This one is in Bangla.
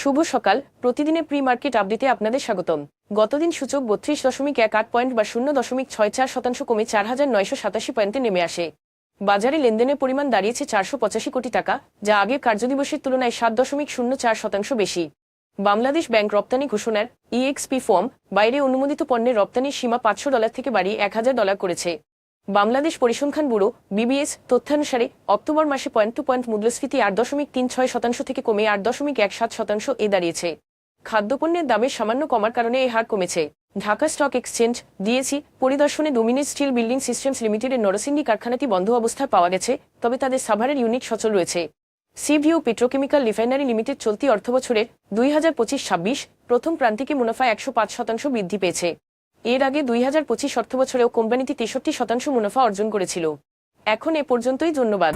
শুভ সকাল। প্রতিদিনের প্রি মার্কেট আপডেটে আপনাদের স্বাগতম। গতদিন সূচক বত্রিশ দশমিক এক আট পয়েন্ট বা শূন্য দশমিক ছয় চার শতাংশ কমে চার হাজার নয়শো সাতাশি পয়েন্টে নেমে আসে। বাজারে লেনদেনের পরিমাণ দাঁড়িয়েছে চারশো পঁচাশি কোটি টাকা, যা আগের কার্যদিবসের তুলনায় সাত দশমিক শূন্য চার শতাংশ বেশি। বাংলাদেশ ব্যাংক রপ্তানি ঘোষণার ইএক্সপি ফর্ম বাইরে অনুমোদিত পণ্যের রপ্তানির সীমা পাঁচশো ডলার থেকে বাড়িয়ে এক হাজার ডলার করেছে। বাংলাদেশ পরিসংখ্যান ব্যুরো বিবিএস তথ্যানুসারে অক্টোবর মাসে পয়েন্ট টু পয়েন্ট মূল্যস্ফীতি আট দশমিক তিন ছয় শতাংশ থেকে কমে আট দশমিক এক সাত শতাংশ এ দাঁড়িয়েছে। খাদ্যপণ্যের দামে সামান্য কমার কারণে এই হার কমেছে। ঢাকা স্টক এক্সচেঞ্জ ডিএসি পরিদর্শনে ডোমিনেট স্টিল বিল্ডিং সিস্টেমস লিমিটেডের নরসিংদী কারখানাটি বন্ধ অবস্থায় পাওয়া গেছে, তবে তাদের সাভারের ইউনিট সচল রয়েছে। সিভিউ পেট্রোকেমিক্যাল রিফাইনারি লিমিটেড চলতি অর্থবছরের দুই হাজার পঁচিশ ছাব্বিশ প্রথম প্রান্তিকে মুনাফা একশো পাঁচ শতাংশ বৃদ্ধি পেয়েছে। এর আগে দুই হাজার পঁচিশ অর্থবছরেও কোম্পানিটি তেষট্টি শতাংশ মুনাফা অর্জন করেছিল। এখন এ পর্যন্তই, ধন্যবাদ।